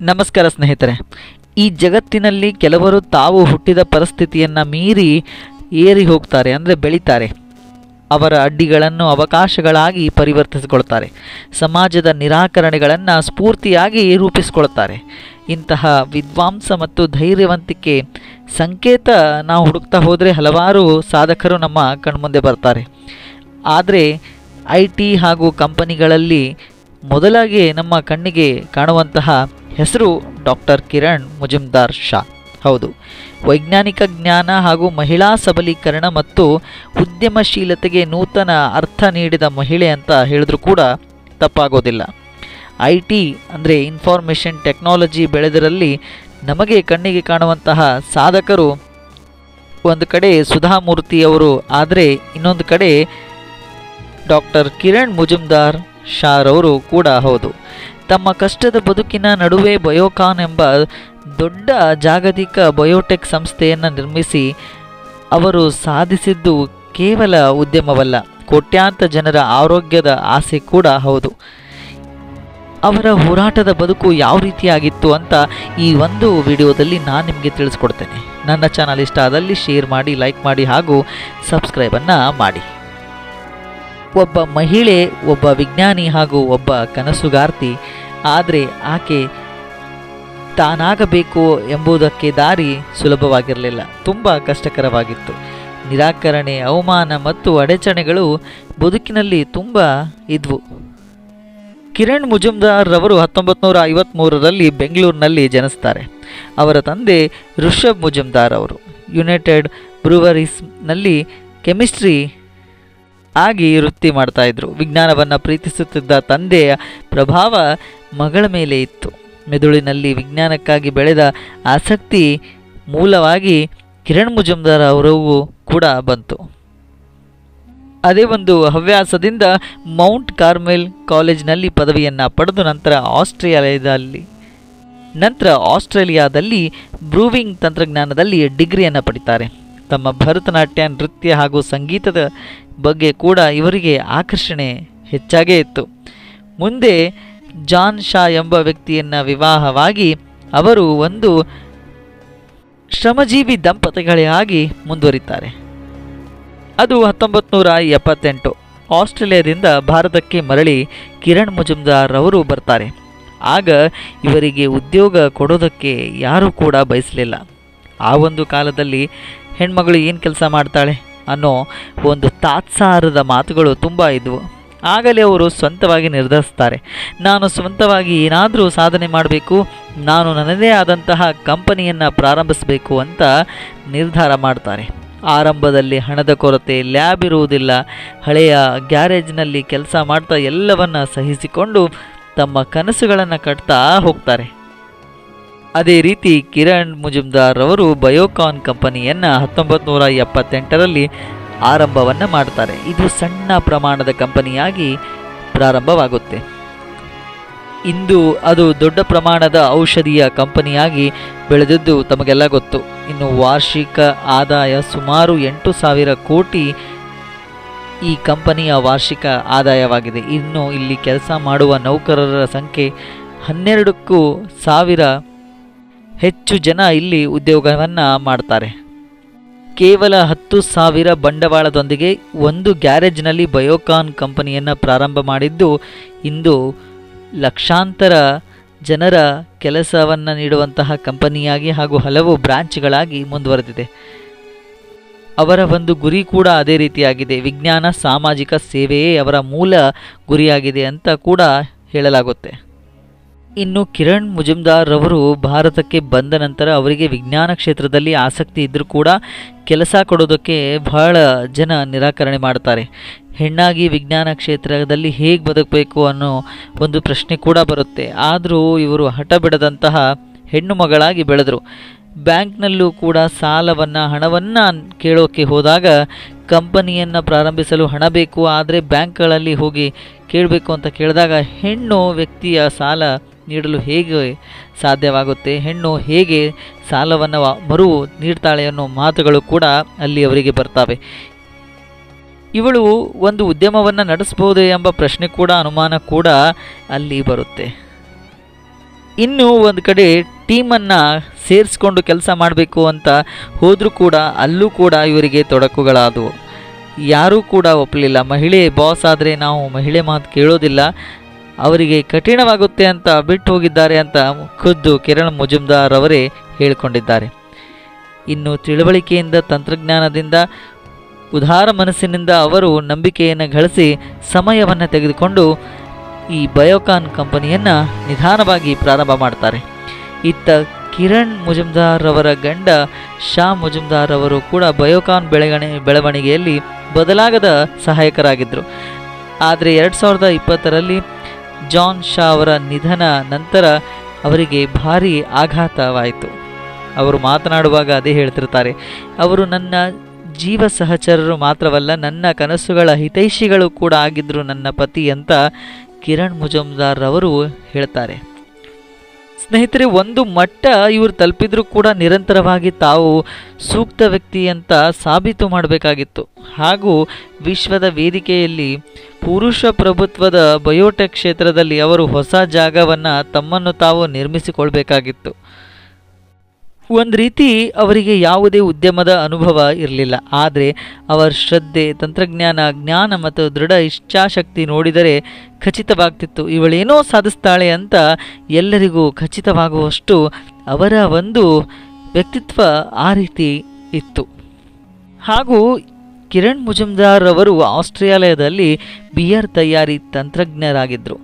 ನಮಸ್ಕಾರ ಸ್ನೇಹಿತರೆ. ಈ ಜಗತ್ತಿನಲ್ಲಿ ಕೆಲವರು ತಾವು ಹುಟ್ಟಿದ ಪರಿಸ್ಥಿತಿಯನ್ನು ಮೀರಿ ಏರಿ ಹೋಗ್ತಾರೆ, ಅಂದರೆ ಬೆಳೀತಾರೆ. ಅವರ ಅಡ್ಡಿಗಳನ್ನು, ಅವಕಾಶಗಳಾಗಿ ಪರಿವರ್ತಿಸಿಕೊಳ್ತಾರೆ. ಸಮಾಜದ ನಿರಾಕರಣೆಗಳನ್ನು ಸ್ಫೂರ್ತಿಯಾಗಿ ರೂಪಿಸಿಕೊಳ್ತಾರೆ. ಇಂತಹ ವಿದ್ವಾಂಸ ಮತ್ತು ಧೈರ್ಯವಂತಿಕೆ ಸಂಕೇತ ನಾವು ಹುಡುಕ್ತಾ ಹೋದರೆ ಹಲವಾರು ಸಾಧಕರು ನಮ್ಮ ಕಣ್ಮುಂದೆ ಬರ್ತಾರೆ. ಆದರೆ, ಐ ಟಿ ಹಾಗೂ ಕಂಪನಿಗಳಲ್ಲಿ ಮೊದಲಾಗಿ ನಮ್ಮ ಕಣ್ಣಿಗೆ ಕಾಣುವಂತಹ ಹೆಸರು ಡಾಕ್ಟರ್ ಕಿರಣ್ ಮುಜುಮ್ದಾರ್ ಶಾ. ಹೌದು, ವೈಜ್ಞಾನಿಕ ಜ್ಞಾನ ಹಾಗೂ ಮಹಿಳಾ ಸಬಲೀಕರಣ ಮತ್ತು ಉದ್ಯಮಶೀಲತೆಗೆ ನೂತನ ಅರ್ಥ ನೀಡಿದ ಮಹಿಳೆ ಅಂತ ಹೇಳಿದ್ರೂ ಕೂಡ ತಪ್ಪಾಗೋದಿಲ್ಲ. ಐ ಟಿ ಅಂದರೆ ಇನ್ಫಾರ್ಮೇಷನ್ ಟೆಕ್ನಾಲಜಿ ಬೆಳೆದರಲ್ಲಿ ನಮಗೆ ಕಣ್ಣಿಗೆ ಕಾಣುವಂತಹ ಸಾಧಕರು ಒಂದು ಕಡೆ ಸುಧಾಮೂರ್ತಿಯವರು ಆದರೆ ಇನ್ನೊಂದು ಕಡೆ ಡಾಕ್ಟರ್ ಕಿರಣ್ ಮುಜುಮ್ದಾರ್ ಶಾರವರು ಕೂಡ ಹೌದು. ತಮ್ಮ ಕಷ್ಟದ ಬದುಕಿನ ನಡುವೆ ಬಯೋಕಾನ್ ಎಂಬ ದೊಡ್ಡ ಜಾಗತಿಕ ಬಯೋಟೆಕ್ ಸಂಸ್ಥೆಯನ್ನು ನಿರ್ಮಿಸಿ ಅವರು ಸಾಧಿಸಿದ್ದು ಕೇವಲ ಉದ್ಯಮವಲ್ಲ ಕೋಟ್ಯಾಂತರ ಜನರ ಆರೋಗ್ಯದ ಆಸೆ ಕೂಡ ಹೌದು. ಅವರ ಹೋರಾಟದ ಬದುಕು ಯಾವ ರೀತಿಯಾಗಿತ್ತು ಅಂತ ಈ ಒಂದು ವಿಡಿಯೋದಲ್ಲಿ ನಾನು ನಿಮಗೆ ತಿಳಿಸ್ಕೊಡ್ತೇನೆ. ನನ್ನ ಚಾನಲ್ ಇಷ್ಟ ಆದಲ್ಲಿ ಶೇರ್ ಮಾಡಿ ಲೈಕ್ ಮಾಡಿ ಹಾಗೂ ಸಬ್ಸ್ಕ್ರೈಬನ್ನು ಮಾಡಿ. ಒಬ್ಬ ಮಹಿಳೆ, ಒಬ್ಬ ವಿಜ್ಞಾನಿ ಹಾಗೂ ಒಬ್ಬ ಕನಸುಗಾರ್ತಿ. ಆದರೆ ಆಕೆ ತಾನಾಗಬೇಕು ಎಂಬುದಕ್ಕೆ ದಾರಿ ಸುಲಭವಾಗಿರಲಿಲ್ಲ. ತುಂಬ ಕಷ್ಟಕರವಾಗಿತ್ತು. ನಿರಾಕರಣೆ, ಅವಮಾನ ಮತ್ತು ಅಡಚಣೆಗಳು ಬದುಕಿನಲ್ಲಿ ತುಂಬ ಇದ್ವು. ಕಿರಣ್ ಮುಜುಮ್ದಾರ್ ರವರು ಹತ್ತೊಂಬತ್ತು ನೂರ ಐವತ್ತ್ಮೂರರಲ್ಲಿ ಬೆಂಗಳೂರಿನಲ್ಲಿ ಜನಿಸ್ತಾರೆ. ಅವರ ತಂದೆ ಋಷಭ್ ಮುಜುಮ್ದಾರ್ ಅವರು. ಯುನೈಟೆಡ್ ಬ್ರೂವರೀಸ್ನಲ್ಲಿ ಕೆಮಿಸ್ಟ್ರಿ ಆಗಿ ವೃತ್ತಿ ಮಾಡ್ತಾ ಇದ್ರು. ವಿಜ್ಞಾನವನ್ನು ಪ್ರೀತಿಸುತ್ತಿದ್ದ ತಂದೆಯ ಪ್ರಭಾವ ಮಗಳ ಮೇಲೆ ಇತ್ತು. ಮೆದುಳಿನಲ್ಲಿ ವಿಜ್ಞಾನಕ್ಕಾಗಿ ಬೆಳೆದ ಆಸಕ್ತಿ ಮೂಲವಾಗಿ ಕಿರಣ್ ಮುಜುಮ್ದಾರ್ ಅವರಿಗೂ ಕೂಡ ಬಂತು. ಅದೇ ಒಂದು ಹವ್ಯಾಸದಿಂದ ಮೌಂಟ್ ಕಾರ್ಮೆಲ್ ಕಾಲೇಜ್ನಲ್ಲಿ ಪದವಿಯನ್ನು ಪಡೆದು ನಂತರ ಆಸ್ಟ್ರೇಲಿಯಾದಲ್ಲಿ ನಂತರ ಆಸ್ಟ್ರೇಲಿಯಾದಲ್ಲಿ ಬ್ರೂವಿಂಗ್ ತಂತ್ರಜ್ಞಾನದಲ್ಲಿ ಡಿಗ್ರಿಯನ್ನು ಪಡಿತಾರೆ. ತಮ್ಮ ಭರತನಾಟ್ಯ, ನೃತ್ಯ ಹಾಗೂ ಸಂಗೀತದ ಬಗ್ಗೆ ಕೂಡ ಇವರಿಗೆ ಆಕರ್ಷಣೆ ಹೆಚ್ಚಾಗೇ ಇತ್ತು. ಮುಂದೆ ಜಾನ್ ಶಾ ಎಂಬ ವ್ಯಕ್ತಿಯನ್ನು ವಿವಾಹವಾಗಿ ಅವರು ಒಂದು ಶ್ರಮಜೀವಿ ದಂಪತಿಗಳೇ ಆಗಿ ಮುಂದುವರಿತಾರೆ. ಅದು ಹತ್ತೊಂಬತ್ತು ನೂರ ಎಪ್ಪತ್ತೆಂಟು. ಆಸ್ಟ್ರೇಲಿಯಾದಿಂದ ಭಾರತಕ್ಕೆ ಮರಳಿ ಕಿರಣ್ ಮುಜುಮ್ದಾರ್ ಅವರು ಬರ್ತಾರೆ. ಆಗ ಇವರಿಗೆ ಉದ್ಯೋಗ ಕೊಡೋದಕ್ಕೆ ಯಾರೂ ಕೂಡ ಬಯಸಲಿಲ್ಲ. ಆ ಒಂದು ಕಾಲದಲ್ಲಿ ಹೆಣ್ಮಗಳು ಏನು ಕೆಲಸ ಮಾಡ್ತಾಳೆ ಅನ್ನೋ ಒಂದು ತಾತ್ಸಾರದ ಮಾತುಗಳು ತುಂಬ ಇದ್ವು. ಆಗಲೇ ಅವರು ಸ್ವಂತವಾಗಿ ನಿರ್ಧರಿಸ್ತಾರೆ. ನಾನು ಸ್ವಂತವಾಗಿ ಏನಾದರೂ ಸಾಧನೆ ಮಾಡಬೇಕು, ನಾನು ನನ್ನದೇ ಆದಂತಹ ಕಂಪನಿಯನ್ನು ಪ್ರಾರಂಭಿಸಬೇಕು ಅಂತ ನಿರ್ಧಾರ ಮಾಡ್ತಾರೆ. ಆರಂಭದಲ್ಲಿ ಹಣದ ಕೊರತೆ, ಲ್ಯಾಬ್ ಇರುವುದಿಲ್ಲ, ಹಳೆಯ ಗ್ಯಾರೇಜ್ನಲ್ಲಿ ಕೆಲಸ ಮಾಡ್ತಾ ಎಲ್ಲವನ್ನು ಸಹಿಸಿಕೊಂಡು ತಮ್ಮ ಕನಸುಗಳನ್ನು ಕಟ್ತಾ ಹೋಗ್ತಾರೆ. ಅದೇ ರೀತಿ ಕಿರಣ್ ಮುಜುಮ್ದಾರ್ ಅವರು ಬಯೋಕಾನ್ ಕಂಪನಿಯನ್ನು ಹತ್ತೊಂಬತ್ತು ನೂರ ಎಪ್ಪತ್ತೆಂಟರಲ್ಲಿ ಆರಂಭವನ್ನು ಮಾಡ್ತಾರೆ. ಇದು ಸಣ್ಣ ಪ್ರಮಾಣದ ಕಂಪನಿಯಾಗಿ ಪ್ರಾರಂಭವಾಗುತ್ತೆ. ಇಂದು ಅದು ದೊಡ್ಡ ಪ್ರಮಾಣದ ಔಷಧಿಯ ಕಂಪನಿಯಾಗಿ ಬೆಳೆದಿದ್ದು ತಮಗೆಲ್ಲ ಗೊತ್ತು. ಇನ್ನು ವಾರ್ಷಿಕ ಆದಾಯ ಸುಮಾರು ಎಂಟು ಸಾವಿರ ಕೋಟಿ ಈ ಕಂಪನಿಯ ವಾರ್ಷಿಕ ಆದಾಯವಾಗಿದೆ. ಇನ್ನು ಇಲ್ಲಿ ಕೆಲಸ ಮಾಡುವ ನೌಕರರ ಸಂಖ್ಯೆ ಹನ್ನೆರಡಕ್ಕೂ ಸಾವಿರ ಹೆಚ್ಚು ಜನ ಇಲ್ಲಿ ಉದ್ಯೋಗವನ್ನು ಮಾಡ್ತಾರೆ. ಕೇವಲ ಹತ್ತು ಸಾವಿರ ಬಂಡವಾಳದೊಂದಿಗೆ ಒಂದು ಗ್ಯಾರೇಜ್ನಲ್ಲಿ ಬಯೋಕಾನ್ ಕಂಪನಿಯನ್ನು ಪ್ರಾರಂಭ ಮಾಡಿದ್ದು, ಇಂದು ಲಕ್ಷಾಂತರ ಜನರ ಕೆಲಸವನ್ನು ನೀಡುವಂತಹ ಕಂಪನಿಯಾಗಿ ಹಾಗೂ ಹಲವು ಬ್ರಾಂಚ್ಗಳಾಗಿ ಮುಂದುವರೆದಿದೆ. ಅವರ ಒಂದು ಗುರಿ ಕೂಡ ಅದೇ ರೀತಿಯಾಗಿದೆ. ವಿಜ್ಞಾನ, ಸಾಮಾಜಿಕ ಸೇವೆಯೇ ಅವರ ಮೂಲ ಗುರಿಯಾಗಿದೆ ಅಂತ ಕೂಡ ಹೇಳಲಾಗುತ್ತೆ. ಇನ್ನು ಕಿರಣ್ ಮುಜುಮ್ದಾರ್ ಅವರು ಭಾರತಕ್ಕೆ ಬಂದ ನಂತರ ಅವರಿಗೆ ವಿಜ್ಞಾನ ಕ್ಷೇತ್ರದಲ್ಲಿ ಆಸಕ್ತಿ ಇದ್ದರೂ ಕೂಡ ಕೆಲಸ ಕೊಡೋದಕ್ಕೆ ಬಹಳ ಜನ ನಿರಾಕರಣೆ ಮಾಡ್ತಾರೆ. ಹೆಣ್ಣಾಗಿ ವಿಜ್ಞಾನ ಕ್ಷೇತ್ರದಲ್ಲಿ ಹೇಗೆ ಬದುಕಬೇಕು ಅನ್ನೋ ಒಂದು ಪ್ರಶ್ನೆ ಕೂಡ ಬರುತ್ತೆ. ಆದರೂ ಇವರು ಹಠ ಬಿಡದಂತಹ ಹೆಣ್ಣು ಮಗಳಾಗಿ ಬೆಳೆದರು. ಬ್ಯಾಂಕ್ನಲ್ಲೂ ಕೂಡ ಸಾಲವನ್ನು, ಹಣವನ್ನು ಕೇಳೋಕ್ಕೆ ಹೋದಾಗ ಕಂಪನಿಯನ್ನು ಪ್ರಾರಂಭಿಸಲು ಹಣ ಬೇಕು, ಆದರೆ ಬ್ಯಾಂಕ್ಗಳಲ್ಲಿ ಹೋಗಿ ಕೇಳಬೇಕು ಅಂತ ಕೇಳಿದಾಗ ಹೆಣ್ಣು ವ್ಯಕ್ತಿಯ ಸಾಲ ನೀಡಲು ಹೇಗೆ ಸಾಧ್ಯವಾಗುತ್ತೆ, ಹೆಣ್ಣು ಹೇಗೆ ಸಾಲವನ್ನು ಮರು ನೀಡ್ತಾಳೆ ಅನ್ನೋ ಮಾತುಗಳು ಕೂಡ ಅಲ್ಲಿ ಅವರಿಗೆ ಬರ್ತವೆ. ಇವಳು ಒಂದು ಉದ್ಯಮವನ್ನು ನಡೆಸಬಹುದೇ ಎಂಬ ಪ್ರಶ್ನೆ ಕೂಡ, ಅನುಮಾನ ಕೂಡ ಅಲ್ಲಿ ಬರುತ್ತೆ. ಇನ್ನು ಒಂದು ಕಡೆ ಟೀಮನ್ನು ಸೇರಿಸ್ಕೊಂಡು ಕೆಲಸ ಮಾಡಬೇಕು ಅಂತ ಹೋದರೂ ಕೂಡ, ಅಲ್ಲೂ ಕೂಡ ಇವರಿಗೆ ತೊಡಕುಗಳಾದವು. ಯಾರೂ ಕೂಡ ಒಪ್ಪಲಿಲ್ಲ. ಮಹಿಳೆ ಬಾಸ್ ಆದರೆ ನಾವು ಮಹಿಳೆ ಮಾತು ಕೇಳೋದಿಲ್ಲ. ಅವರಿಗೆ ಕಠಿಣವಾಗುತ್ತೆ ಅಂತ ಬಿಟ್ಟು ಹೋಗಿದ್ದಾರೆ ಅಂತ ಖುದ್ದು ಕಿರಣ್ ಮುಜುಮ್ದಾರ್ ಅವರೇ ಹೇಳಿಕೊಂಡಿದ್ದಾರೆ. ಇನ್ನು ತಿಳುವಳಿಕೆಯಿಂದ, ತಂತ್ರಜ್ಞಾನದಿಂದ, ಉದಾರ ಮನಸ್ಸಿನಿಂದ ಅವರು ನಂಬಿಕೆಯನ್ನು ಗಳಿಸಿ ಸಮಯವನ್ನು ತೆಗೆದುಕೊಂಡು ಈ ಬಯೋಕಾನ್ ಕಂಪನಿಯನ್ನು ನಿಧಾನವಾಗಿ ಪ್ರಾರಂಭ ಮಾಡ್ತಾರೆ. ಇತ್ತ ಕಿರಣ್ ಮುಜುಮ್ದಾರ್ ಅವರ ಗಂಡ ಶಾ ಮುಜುಮ್ದಾರ್ ಅವರು ಕೂಡ ಬಯೋಕಾನ್ ಬೆಳಗಣೆ, ಬೆಳವಣಿಗೆಯಲ್ಲಿ ಬದಲಾಗದ ಸಹಾಯಕರಾಗಿದ್ದರು ಆದರೆ ಎರಡು ಸಾವಿರದ ಇಪ್ಪತ್ತರಲ್ಲಿ ಜಾನ್ ಶಾ ಅವರ ನಿಧನ ನಂತರ ಅವರಿಗೆ ಭಾರಿ ಆಘಾತವಾಯಿತು. ಅವರು ಮಾತನಾಡುವಾಗ ಅದೇ ಹೇಳ್ತಿರ್ತಾರೆ ಅವರು ನನ್ನ ಜೀವ ಸಹಚರರು ಮಾತ್ರವಲ್ಲ, ನನ್ನ ಕನಸುಗಳ ಹಿತೈಷಿಗಳು ಕೂಡ ಆಗಿದ್ದರು ನನ್ನ ಪತಿ ಅಂತ ಕಿರಣ್ ಮುಜುಮ್ದಾರ್ ಅವರು ಹೇಳ್ತಾರೆ. ಸ್ನೇಹಿತರೆ, ಒಂದು ಮಟ್ಟ ಇವರು ತಲುಪಿದ್ರು ಕೂಡ ನಿರಂತರವಾಗಿ ತಾವು ಸೂಕ್ತ ವ್ಯಕ್ತಿ ಅಂತ ಸಾಬೀತು ಮಾಡಬೇಕಾಗಿತ್ತು. ಹಾಗೂ ವಿಶ್ವದ ವೇದಿಕೆಯಲ್ಲಿ ಪುರುಷ ಪ್ರಭುತ್ವದ ಬಯೋಟೆಕ್ ಕ್ಷೇತ್ರದಲ್ಲಿ ಅವರು ಹೊಸ ಜಾಗವನ್ನು ತಮ್ಮನ್ನು ತಾವು ನಿರ್ಮಿಸಿಕೊಳ್ಬೇಕಾಗಿತ್ತು. ಒಂದು ರೀತಿ ಅವರಿಗೆ ಯಾವುದೇ ಉದ್ಯಮದ ಅನುಭವ ಇರಲಿಲ್ಲ. ಆದರೆ ಅವರ ಶ್ರದ್ಧೆ, ತಂತ್ರಜ್ಞಾನ, ಜ್ಞಾನ ಮತ್ತು ದೃಢ ಇಚ್ಛಾಶಕ್ತಿ ನೋಡಿದರೆ ಖಚಿತವಾಗ್ತಿತ್ತು. ಇವಳೇನೋ ಸಾಧಿಸ್ತಾಳೆ ಅಂತ ಎಲ್ಲರಿಗೂ ಖಚಿತವಾಗುವಷ್ಟು ಅವರ ಒಂದು ವ್ಯಕ್ತಿತ್ವ ಆ ರೀತಿ ಇತ್ತು. ಹಾಗೂ ಕಿರಣ್ ಮುಜುಮ್ದಾರ್ ಅವರು ಆಸ್ಟ್ರೇಲಿಯಾದಲ್ಲಿ ಬಿಯರ್ ತಯಾರಿ ತಂತ್ರಜ್ಞರಾಗಿದ್ದರು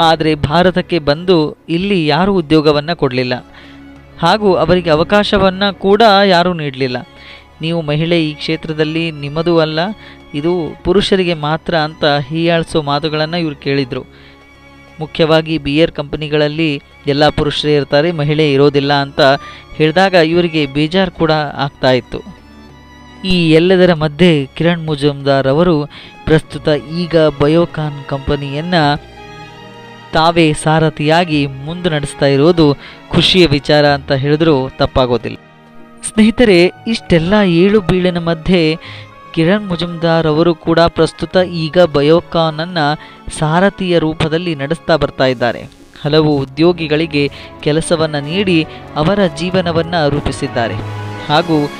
ಆದರೆ ಭಾರತಕ್ಕೆ ಬಂದು ಇಲ್ಲಿ ಯಾರೂ ಉದ್ಯೋಗವನ್ನು ಕೊಡಲಿಲ್ಲ. ಹಾಗೂ ಅವರಿಗೆ ಅವಕಾಶವನ್ನು ಕೂಡ ಯಾರೂ ನೀಡಲಿಲ್ಲ. ನೀವು ಮಹಿಳೆ ಈ ಕ್ಷೇತ್ರದಲ್ಲಿ ನಿಮ್ಮದೂ ಅಲ್ಲ, ಇದು ಪುರುಷರಿಗೆ ಮಾತ್ರ ಅಂತ ಹೀಯಾಳಿಸೋ ಮಾತುಗಳನ್ನು ಇವರು ಕೇಳಿದರು. ಮುಖ್ಯವಾಗಿ ಬಿಯರ್ ಕಂಪನಿಗಳಲ್ಲಿ ಎಲ್ಲ ಪುರುಷರೇ ಇರ್ತಾರೆ, ಮಹಿಳೆ ಇರೋದಿಲ್ಲ ಅಂತ ಹೇಳಿದಾಗ ಇವರಿಗೆ ಬೇಜಾರು ಕೂಡ ಆಗ್ತಾ ಇತ್ತು. ಈ ಎಲ್ಲದರ ಮಧ್ಯೆ ಕಿರಣ್ ಮುಜುಮ್ದಾರ್ ಅವರು ಪ್ರಸ್ತುತ ಈಗ ಬಯೋಕಾನ್ ಕಂಪನಿಯನ್ನು ತಾವೇ ಸಾರಥಿಯಾಗಿ ಮುಂದೆ ನಡೆಸ್ತಾ ಇರೋದು ಖುಷಿಯ ವಿಚಾರ ಅಂತ ಹೇಳಿದ್ರೂ ತಪ್ಪಾಗೋದಿಲ್ಲ. ಸ್ನೇಹಿತರೆ, ಇಷ್ಟೆಲ್ಲ ಏಳು ಬೀಳಿನ ಮಧ್ಯೆ ಕಿರಣ್ ಮುಜುಮ್ದಾರ್ ಅವರು ಕೂಡ ಪ್ರಸ್ತುತ ಈಗ ಬಯೋಕಾನನ್ನು ಸಾರಥಿಯ ರೂಪದಲ್ಲಿ ನಡೆಸ್ತಾ ಬರ್ತಾ ಇದ್ದಾರೆ. ಹಲವು ಉದ್ಯೋಗಿಗಳಿಗೆ ಕೆಲಸವನ್ನು ನೀಡಿ ಅವರ ಜೀವನವನ್ನು ರೂಪಿಸಿದ್ದಾರೆ. ಹಾಗೂ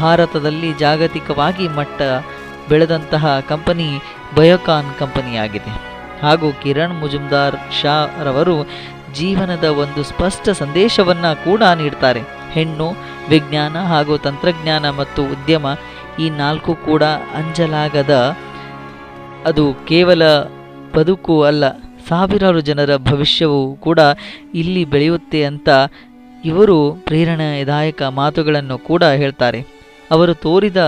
ಭಾರತದಲ್ಲಿ ಜಾಗತಿಕವಾಗಿ ಮಟ್ಟ ಬೆಳೆದಂತಹ ಕಂಪನಿ ಬಯೋಕಾನ್ ಕಂಪನಿಯಾಗಿದೆ. ಹಾಗೂ ಕಿರಣ್ ಮುಜುಮ್ದಾರ್ ಶಾ ರವರು ಜೀವನದ ಒಂದು ಸ್ಪಷ್ಟ ಸಂದೇಶವನ್ನು ಕೂಡ ನೀಡ್ತಾರೆ. ಹೆಣ್ಣು, ವಿಜ್ಞಾನ ಹಾಗೂ ತಂತ್ರಜ್ಞಾನ ಮತ್ತು ಉದ್ಯಮ ಈ ನಾಲ್ಕು ಕೂಡ ಅಂಜಲಾಗದ ಅದು ಕೇವಲ ಬದುಕು ಅಲ್ಲ, ಸಾವಿರಾರು ಜನರ ಭವಿಷ್ಯವು ಕೂಡ ಇಲ್ಲಿ ಬೆಳೆಯುತ್ತೆ ಅಂತ ಇವರು ಪ್ರೇರಣಾದಾಯಕ ಮಾತುಗಳನ್ನು ಕೂಡ ಹೇಳ್ತಾರೆ. ಅವರು ತೋರಿದ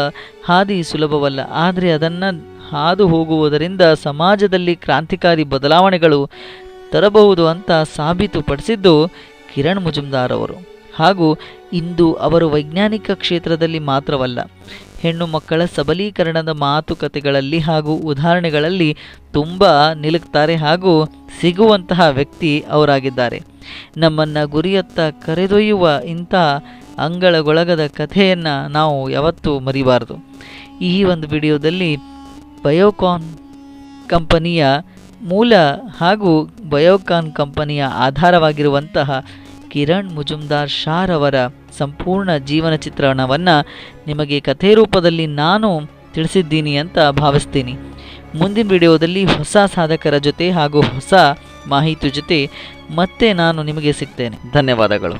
ಹಾದಿ ಸುಲಭವಲ್ಲ, ಆದರೆ ಅದನ್ನು ಹಾದು ಹೋಗುವುದರಿಂದ ಸಮಾಜದಲ್ಲಿ ಕ್ರಾಂತಿಕಾರಿ ಬದಲಾವಣೆಗಳು ತರಬಹುದು ಅಂತ ಸಾಬೀತುಪಡಿಸಿದ್ದು ಕಿರಣ್ ಮುಜುಮ್ದಾರ್ ಅವರು. ಹಾಗೂ ಇಂದು ಅವರು ವೈಜ್ಞಾನಿಕ ಕ್ಷೇತ್ರದಲ್ಲಿ ಮಾತ್ರವಲ್ಲ, ಹೆಣ್ಣು ಮಕ್ಕಳ ಸಬಲೀಕರಣದ ಮಾತುಕತೆಗಳಲ್ಲಿ ಹಾಗೂ ಉದಾಹರಣೆಗಳಲ್ಲಿ ತುಂಬ ನಿಲುಕ್ತಾರೆ ಹಾಗೂ ಸಿಗುವಂತಹ ವ್ಯಕ್ತಿ ಅವರಾಗಿದ್ದಾರೆ. ನಮ್ಮನ್ನು ಗುರಿಯತ್ತ ಕರೆದೊಯ್ಯುವ ಇಂಥ ಅಂಗಳಗೊಳಗದ ಕಥೆಯನ್ನು ನಾವು ಯಾವತ್ತೂ ಮರಿಬಾರದು. ಈ ಒಂದು ವಿಡಿಯೋದಲ್ಲಿ ಬಯೋಕಾನ್ ಕಂಪನಿಯ ಮೂಲ ಹಾಗೂ ಬಯೋಕಾನ್ ಕಂಪನಿಯ ಆಧಾರವಾಗಿರುವಂತಹ ಕಿರಣ್ ಮುಜುಮ್ದಾರ್ ಶಾರ್ ಅವರ ಸಂಪೂರ್ಣ ಜೀವನ ಚಿತ್ರಣವನ್ನು ನಿಮಗೆ ಕಥೆ ರೂಪದಲ್ಲಿ ನಾನು ತಿಳಿಸಿದ್ದೀನಿ ಅಂತ ಭಾವಿಸ್ತೀನಿ. ಮುಂದಿನ ವಿಡಿಯೋದಲ್ಲಿ ಹೊಸ ಸಾಧಕರ ಜೊತೆ ಹಾಗೂ ಹೊಸ ಮಾಹಿತಿ ಜೊತೆ ಮತ್ತೆ ನಾನು ನಿಮಗೆ ಸಿಗ್ತೇನೆ. ಧನ್ಯವಾದಗಳು.